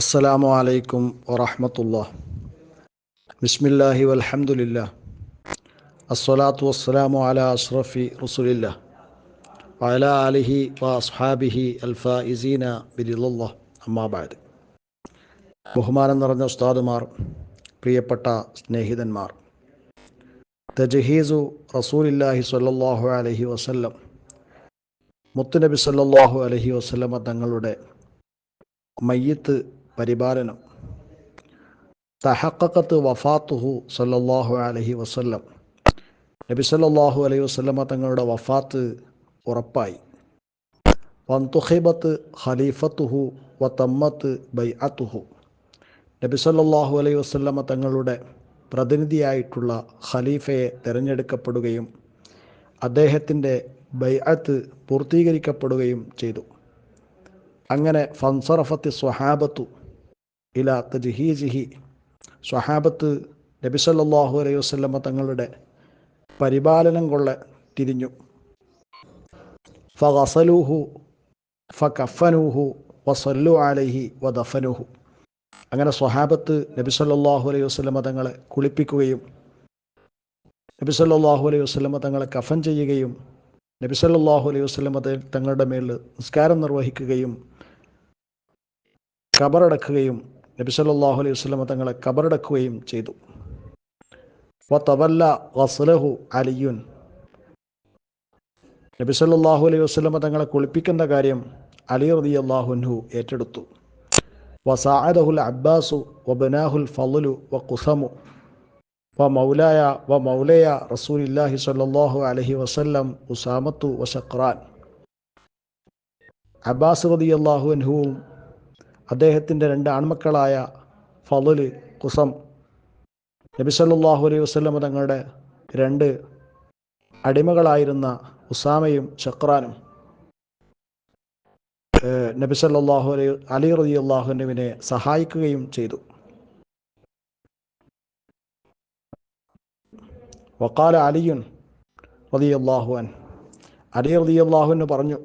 അസ്സലാമു അലൈക്കും വറഹമത്തുള്ള ബിസ്മില്ലാഹി വൽഹംദുലില്ലാ അസ്സലാത്തു വസ്സലാമു അല അഷ്റഫി റസുലില്ല വല ആലിഹി വ അസ്ഹാബിഹി അൽഫായിസീന ബിരിലുള്ള അമ്മാബാദ് ബഹുമാനം നിറഞ്ഞ ഉസ്താദുമാർ പ്രിയപ്പെട്ട സ്നേഹിതന്മാർ. തജഹീസു റസൂലില്ലാഹി സ്വല്ലല്ലാഹു അലൈഹി വസല്ലം. മുത്തുനബി സല്ലാഹു അലൈഹി വസല്ലമ തങ്ങളുടെ മയ്യത്ത് പരിപാലനം. തഹക്കത്ത് വഫാത്തുഹു സല്ലാഹു അലഹി വസ്ല്ലം. നബി സല്ലാഹു അലൈഹി വസല്ലമ തങ്ങളുടെ വഫാത്ത് ഉറപ്പായി. വന്തുഹിബത്ത് ഖലീഫത്തുഹു ബൈ അത്തുഹു നബി സല്ലാഹു അലൈഹി വസല്ലമ തങ്ങളുടെ പ്രതിനിധിയായിട്ടുള്ള ഖലീഫയെ തിരഞ്ഞെടുക്കപ്പെടുകയും അദ്ദേഹത്തിന്റെ ബൈഅത്ത് പൂർത്തീകരിക്കപ്പെടുകയും ചെയ്തു. അങ്ങനെ ഫൻസറഫത്തി സ്വഹാബത്തു ഇല തജ്ഹീജിഹി സ്വഹാബത്ത് നബിസല്ലാഹു അലൈഹി വസല്ലമ തങ്ങളുടെ പരിപാലനം കൊള്ള തിരിഞ്ഞു. ഫസലൂഹു ഫനൂഹു വസല്ലു അലൈഹി വദഫനുഹു. അങ്ങനെ സ്വഹാബത്ത് നബിസല്ലാഹു അലൈഹി വസല്ലമ തങ്ങളെ കുളിപ്പിക്കുകയും നബിസല്ലാഹു അലൈഹി വസല്ലമ തങ്ങളെ കഫൻ ചെയ്യുകയും നബിസല്ലാഹു അലൈഹി വസല്ലമ തങ്ങളുടെ മേൽ നിസ്കാരം നിർവഹിക്കുകയും കബറടക്കുകയും നബി സല്ലല്ലാഹു അലൈഹി വസ്ലമ തങ്ങളെ കബറടക്കുകയും ചെയ്തു. വതവല്ല ഗസ്ലഹു അലിയുൻ. അലൈഹി വസ്ലമ തങ്ങളെ കുളിപ്പിക്കുന്ന കാര്യം അലി റളിയല്ലാഹു അൻഹു ഏറ്റെടുത്തു. വസാഅദഹുൽ അബ്ബാസു വബനാഹുൽ ഫലുലു വ കുസമു വ വഖുസമു വ മൗലയ റസൂലില്ലാഹി സല്ലാഹു അലഹി വസല്ലം ഉസാമത്തു വശക്രാൻ അബ്ബാസ് റളിയല്ലാഹു അൻഹുവും അദ്ദേഹത്തിന്റെ രണ്ട് ആൺമക്കളായ ഫലുൽ കുസം നബിസല്ലാഹു അലൈഹി വസ്ലമ തങ്ങളുടെ രണ്ട് അടിമകളായിരുന്ന ഉസാമയും ഷക്രാനും നബിസല്ലാഹു അലൈ അലി റതി അള്ളാഹുനുവിനെ സഹായിക്കുകയും ചെയ്തു. വക്കാല അലിയുൻ റതി അൻ അലി റതി അള്ളാഹുവിന് പറഞ്ഞു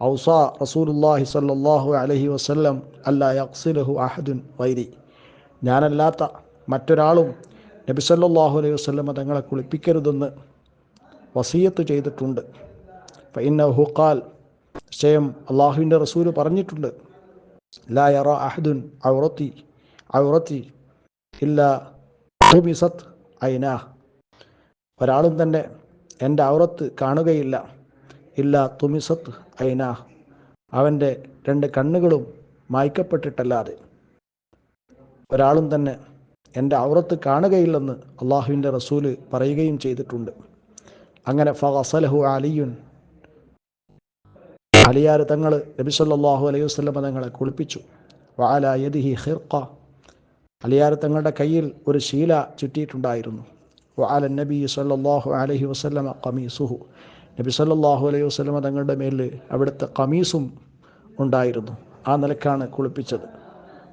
ഔസ റസൂലുല്ലാഹി സല്ലാഹു അലൈഹി വസല്ലം അല്ല യക്സിലഹു അഹദുൻ വൈരി. ഞാനല്ലാത്ത മറ്റൊരാളും നബി സല്ലാഹു അലൈഹി വസ്ലമ തങ്ങളെ കുളിപ്പിക്കരുതെന്ന് വസീയത്ത് ചെയ്തിട്ടുണ്ട്. ഫഇന്നഹു ഖാൽ നിശ്ചയം അള്ളാഹുവിന്റെ റസൂൽ പറഞ്ഞിട്ടുണ്ട്. ലാ യറ അഹദുൻ ഔറത്തി ഔറത്തി ഇല്ല ഐനാ ഒരാളും തന്നെ എന്റെ ഔറത്ത് കാണുകയില്ല. ഇല്ല തുമിസത്ത് ഐനാ. അവന്റെ രണ്ട് കണ്ണുകളും മായ്ക്കപ്പെട്ടിട്ടല്ലാതെ. ഒരാളും തന്നെ എന്റെ ഔറത്ത് കാണുകയില്ലെന്ന് അള്ളാഹുവിന്റെ റസൂൽ പറയുകയും ചെയ്തിട്ടുണ്ട്. അങ്ങനെ ഫസലഹു അലിയുൻ. അലിയാർ തങ്ങൾ നബി സല്ലല്ലാഹു അലൈഹി വസല്ലമ തങ്ങളെ കുളിപ്പിച്ചു. വാല യദിഹി ഹിർക്ക അലിയാർ തങ്ങളുടെ കയ്യിൽ ഒരു ശീല ചുറ്റിയിട്ടുണ്ടായിരുന്നു. വാല നബി സല്ലല്ലാഹു അലഹി വസ്ലമ കമീസുഹു നബി സല്ലാഹു അലൈഹി വസ്ലമ തങ്ങളുടെ മേലിൽ അവിടുത്തെ കമീസും ഉണ്ടായിരുന്നു. ആ നിലക്കാണ് കുളിപ്പിച്ചത്.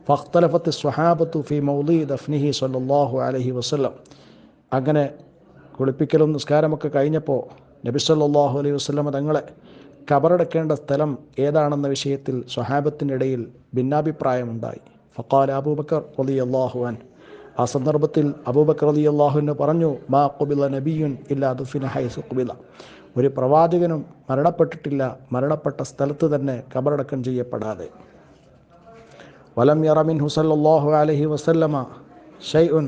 ഫഖ്തലഫത്ത് സ്വഹാബത്തു ഫി മൗലി ദഫ്നിഹി സല്ലല്ലാഹു അലഹി വസ്ലം അങ്ങനെ കുളിപ്പിക്കലും നിസ്കാരമൊക്കെ കഴിഞ്ഞപ്പോൾ നബി സല്ലാഹു അലൈഹി വസ്ലമ തങ്ങളെ കബറടക്കേണ്ട സ്ഥലം ഏതാണെന്ന വിഷയത്തിൽ സ്വഹാബത്തിനിടയിൽ ഭിന്നാഭിപ്രായമുണ്ടായി. ഫക്കാൽ അബൂബക്കർ റലി അള്ളാഹു അൻ ആ സന്ദർഭത്തിൽ അബൂബക്കർ അലി അള്ളാഹുവിന് പറഞ്ഞു മാ കുബില നബിയുൻ ഇല്ലാ ദുഫിൻ ഹൈസ് കുബില ഒരു പ്രവാചകനും മരണപ്പെട്ടിട്ടില്ല മരണപ്പെട്ട സ്ഥലത്ത് തന്നെ കബറടക്കം ചെയ്യപ്പെടാതെ. വലം യറമിൻ ഹുസല്ലാഹു അലഹി വസല്ലമ ഷൈ ഉൻ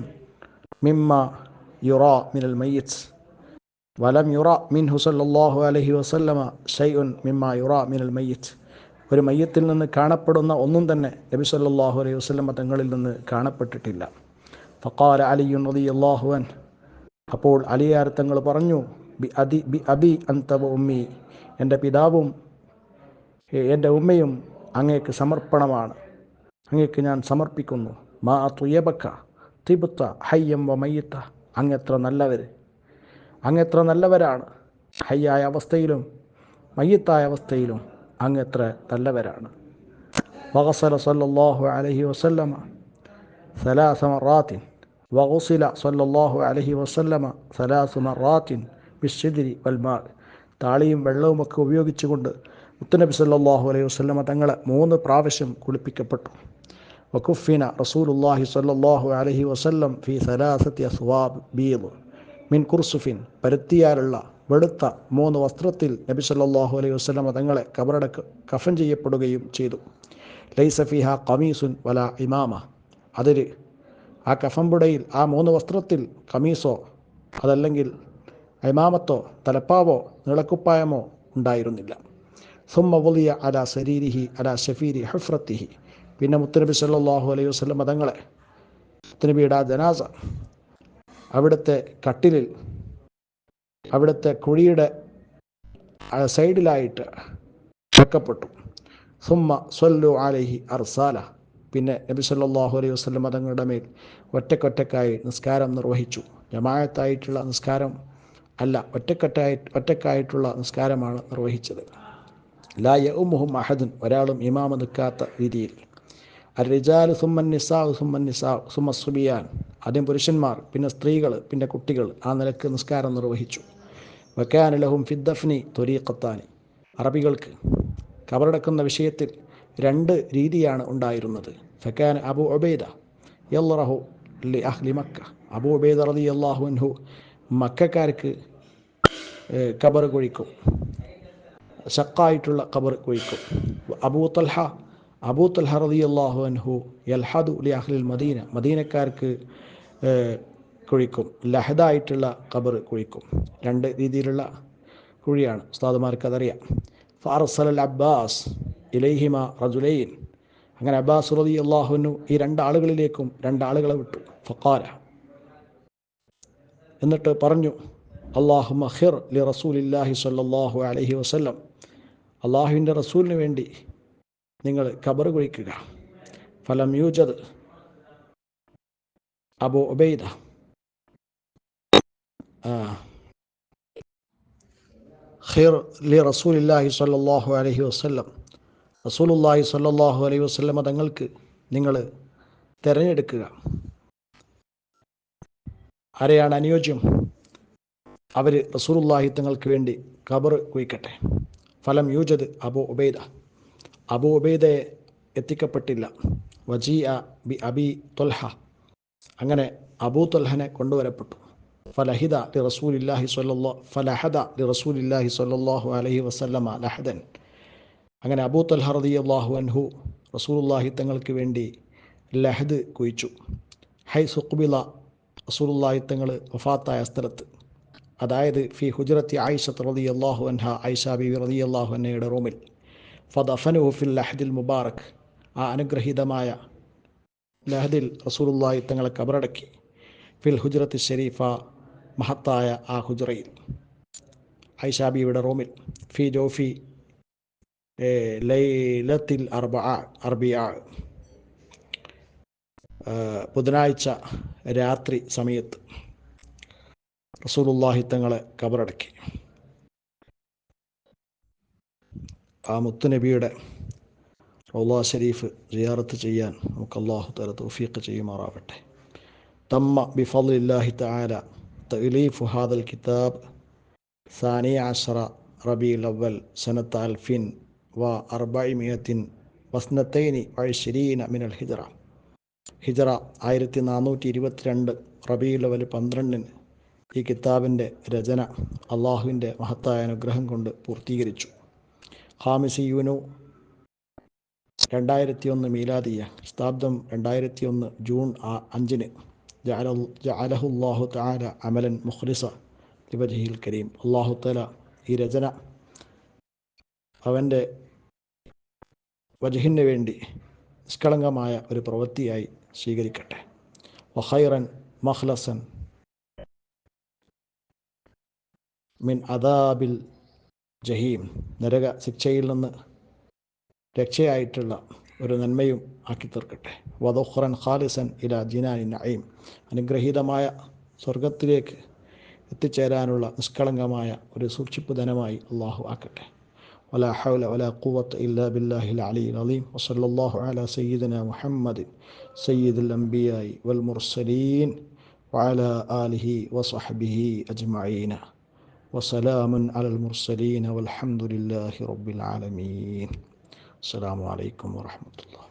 മിമ്മ യുറാ മിനൽ മയ്യത്ത്. വലം യുറ മിൻ ഹുസല്ലാഹു അലഹി വസല്ലമ ഷൈ ഉൻ മിമ്മ യുറ മിനൽ മയ്യത്ത്. ഒരു മയ്യത്തിൽ നിന്ന് കാണപ്പെടുന്ന ഒന്നും തന്നെ നബി സല്ലാഹു അലൈഹി വസ്ലമ തങ്ങളിൽ നിന്ന് കാണപ്പെട്ടിട്ടില്ല. ഫക്കാർ അലിയുൻ റതി അള്ളാഹുവൻ അപ്പോൾ അലിയാർ തങ്ങൾ പറഞ്ഞു ബി അതി ബി അബി അന്തവ ഉമ്മി. എന്റെ പിതാവും എന്റെ ഉമ്മയും അങ്ങേക്ക് സമർപ്പണമാണ്. അങ്ങേക്ക് ഞാൻ സമർപ്പിക്കുന്നു. മാ തുയബക്ക തിബുത്ത ഹയ്യം വമയ്യത്ത അങ്ങെത്ര നല്ലവർ അങ്ങെത്ര നല്ലവരാണ്. ഹയ്യായ അവസ്ഥയിലും മയ്യത്തായ അവസ്ഥയിലും അങ്ങെത്ര നല്ലവരാണ്. വഹസല സല്ലാഹു അലഹി വസല്ലമ സലാസമറാത്തിൻ വഗുസില സല്ലാഹു അലഹി വസല്ലമ സലാസുമറാത്തിൻ വിശുദ്ധി വൽമാർ താളിയും വെള്ളവുമൊക്കെ ഉപയോഗിച്ചുകൊണ്ട് മുത്തനബി സല്ലാഹു അലൈഹി വസ്ലമ തങ്ങളെ മൂന്ന് പ്രാവശ്യം കുളിപ്പിക്കപ്പെട്ടു. വഖുഫിന റസൂലുല്ലാഹി സല്ലാഹു അലഹി വസല്ലം ഫി സലാസത്യ അസ്വാബ് ബീദ് മിൻ കുർസുഫിൻ. പരുത്തിയാലുള്ള വെളുത്ത മൂന്ന് വസ്ത്രത്തിൽ നബി സല്ലാഹു അലൈഹി വസ്ലമ തങ്ങളെ കബറടക്ക് കഫൻ ചെയ്യപ്പെടുകയും ചെയ്തു. ലൈസഫിഹ കമീസുൻ വല ഇമാമ. അതിൽ ആ കഫമ്പുടയിൽ ആ മൂന്ന് വസ്ത്രത്തിൽ കമീസോ അതല്ലെങ്കിൽ ഇമാമത്തോ തലപ്പാവോ നിളക്കുപ്പായമോ ഉണ്ടായിരുന്നില്ല. സുമ്മ വലിയ അല ശരീരിഹി അല ഷഫീരി ഹഫ്രത്തിഹി. പിന്നെ മുത്തനബി സല്ലാഹു അലൈഹി വസല്ലം മതങ്ങളെ. മുത്തനബിയുടെ ആ ജനാസ അവിടുത്തെ കട്ടിലിൽ അവിടുത്തെ കുഴിയുടെ സൈഡിലായിട്ട് വെക്കപ്പെട്ടു. സുമ്മ സൊല്ലു അലൈഹി അർസാല. പിന്നെ നബി സല്ലാഹു അലൈഹി വസ്ലം മതങ്ങളുടെ മേൽ ഒറ്റക്കൊറ്റക്കായി നിസ്കാരം നിർവഹിച്ചു. ജമായത്തായിട്ടുള്ള നിസ്കാരം അല്ല ഒറ്റക്കെട്ടായി ഒറ്റക്കായിട്ടുള്ള നിസ്കാരമാണ് നിർവഹിച്ചത്. ലാ യൗമുഹും അഹദുൻ ഒരാളും ഇമാമ നിൽക്കാത്ത രീതിയിൽ. അരിജാൽ സുമ്മൻ നിസാ സുമ്മൻ നിസാ സുമ സുബിയാൻ. ആദ്യം പുരുഷന്മാർ പിന്നെ സ്ത്രീകൾ പിന്നെ കുട്ടികൾ ആ നിലയ്ക്ക് നിസ്കാരം നിർവഹിച്ചു. വക്കാനുലഹും ഫിദ്ദഫ്നി തൊരീഖത്താനി. അറബികൾക്ക് കബറടക്കുന്ന വിഷയത്തിൽ രണ്ട് രീതിയാണ് ഉണ്ടായിരുന്നത്. ഫക്കാൻ അബു ഒബൈദ യല്ലറഹു അഹ്ലി മക്ക. അബു ഒബൈദ റതി അള്ളാഹു അൻഹു മക്കാർക്ക് കബർ കുഴിക്കും. ഷക്കായിട്ടുള്ള ഖബർ കുഴിക്കും. അബൂ തൽഹ അബൂ തൽഹ റതി അള്ളാഹു അൻഹു യൽഹദു ലി അഹ്ലിൽ മദീന മദീനക്കാർക്ക് കുഴിക്കും. ലഹദായിട്ടുള്ള ഖബർ കുഴിക്കും. രണ്ട് രീതിയിലുള്ള കുഴിയാണ്. ഉസ്താദുമാർക്ക് അതറിയാം. ഫാറസൽ അൽ അബ്ബാസ് ഇലൈഹിമ റജുലൈൻ. അങ്ങനെ അബ്ബാസ് റതി അള്ളാഹുനു ഈ രണ്ടാളുകളിലേക്കും രണ്ടാളുകളെ വിട്ടു. ഫക്കാല എന്നിട്ട് പറഞ്ഞു അള്ളാഹു മഹിർ ലി റസൂലില്ലാഹി സല്ലാഹു അലഹി വസ്ല്ലം. അള്ളാഹുവിന്റെ റസൂലിന് വേണ്ടി നിങ്ങൾ ഖബർ കുഴിക്കുക ഫലം യൂജത് അബു ഒബൈദ ഖിർ ലി റസൂലില്ലാഹി സല്ലാഹു അലഹി വസ്ല്ലം. റസൂലുല്ലാഹി സല്ലാഹു അലൈഹി വസ്ല്ലമ തങ്ങൾക്ക് നിങ്ങൾ തിരഞ്ഞെടുക്കുക. ആരെയാണ് അനുയോജ്യം. അവർ റസൂലുല്ലാഹി തങ്ങൾക്ക് വേണ്ടി ഖബർ കുയിക്കട്ടെ ഫലം യൂജത് അബു ഉബൈദ. അബു ഉബൈദയെ എത്തിക്കപ്പെട്ടില്ല. വജീ അ ബി അബി തൊൽഹ. അങ്ങനെ അബൂ തൊൽഹനെ കൊണ്ടുവരപ്പെട്ടു. ഫലഹിദ ലി റസൂലില്ലാഹി സ്വല്ലല്ലാ ഫലഹദ ലി റസൂലില്ലാഹി സ്വല്ലല്ലാഹു അലൈഹി വസല്ലമ ലഹദൻ. അങ്ങനെ അബൂ തൊൽഹ റളിയല്ലാഹു അൻഹു റസൂലുല്ലാഹി തങ്ങൾക്ക് വേണ്ടി ലഹദ് കുയിച്ചു ഹൈ സുഖ്ബില റസൂലുല്ലാഹി തങ്ങൾ വഫാത്തായ സ്ഥലത്ത്. അതായത് ഫി ഹുജറത്തി ആയിഷത്ത് റതി അള്ളാഹു അൻഹ ഐഷ ബിബി റതി അള്ളാഹു അന്നയുടെ റൂമിൽ. ഫദഫനുഹു ഫിൽ ലഹദിൽ മുബാറക്. ആ അനുഗ്രഹീതമായ ലഹദിൽ റസൂലുള്ളാഹി തങ്ങളെ കബറടക്കി. ഫിൽ ഹുജറത്തി ഷെരീഫ മഹത്തായ ആ ഹുജറയിൽ. ഐഷാബിയുടെ റൂമിൽ. ഫി ജോഫി ലൈലത്തിൽ അർബ അർബിയ. ബുധനാഴ്ച രാത്രി സമയത്ത് റസൂലുള്ളാഹി തങ്ങളെ കബറടക്കി. ആ മുത്തുനബിയുടെ റൗലാ ഷരീഫ് സിയാറത്ത് ചെയ്യാൻ നമുക്ക് അള്ളാഹു തല തൗഫീഖ് ചെയ്യുമാറാവട്ടെ. തമ്മ ബിഫലില്ലാഹി തആല തഅലീഫ് ഹാദൽ കിതാബ് സാനി ആശ്ര റബി ലവൽ സനത്ത് അൽഫിൻ വ അർബൈമിയത്തിൻ വസ്നത്തൈനി വഴിശരീന മിനൽ ഹിജറ. ഹിജറ ആയിരത്തി നാനൂറ്റി ഇരുപത്തിരണ്ട് റബി ലവൽ പന്ത്രണ്ടിന് ഈ കിതാബിന്റെ രചന അള്ളാഹുവിന്റെ മഹത്തായ അനുഗ്രഹം കൊണ്ട് പൂർത്തീകരിച്ചു. ഹാമിസി യൂനു രണ്ടായിരത്തി ഒന്ന് മീലാദിയ ശതാബ്ദം രണ്ടായിരത്തി ഒന്ന് ജൂൺ അഞ്ചിന് ജഅലഹുല്ലാഹു താല അമലൻ മുഖ്ലിസ ലിബജഹിൽ കരീം. അള്ളാഹു തല ഈ രചന അവന്റെ വജഹിന് വേണ്ടി നിഷ്കളങ്കമായ ഒരു പ്രവൃത്തിയായി സ്വീകരിക്കട്ടെ. വഹൈറൻ മഹ്ലസൻ മിൻ അദാബിൽ ജഹീം. നരക ശിക്ഷയിൽ നിന്ന് രക്ഷയായിട്ടുള്ള ഒരു നന്മയും ആക്കി തീർക്കട്ടെ. വദുഖ്റൻ ഖാലിസൻ ഇല ജിനാനി നഈം. അനുഗ്രഹീതമായ സ്വർഗത്തിലേക്ക് എത്തിച്ചേരാനുള്ള നിഷ്കളങ്കമായ ഒരു സൂക്ഷിപ്പ് ധനമായി അള്ളാഹു ആക്കട്ടെ. ولا حول ولا قوة إلا بالله العلي العظيم. وصلى الله على سيدنا محمد سيد الأنبياء والمرسلين وعلى آله وصحبه أجمعين. وسلام على المرسلين والحمد لله رب العالمين. السلام عليكم ورحمة الله.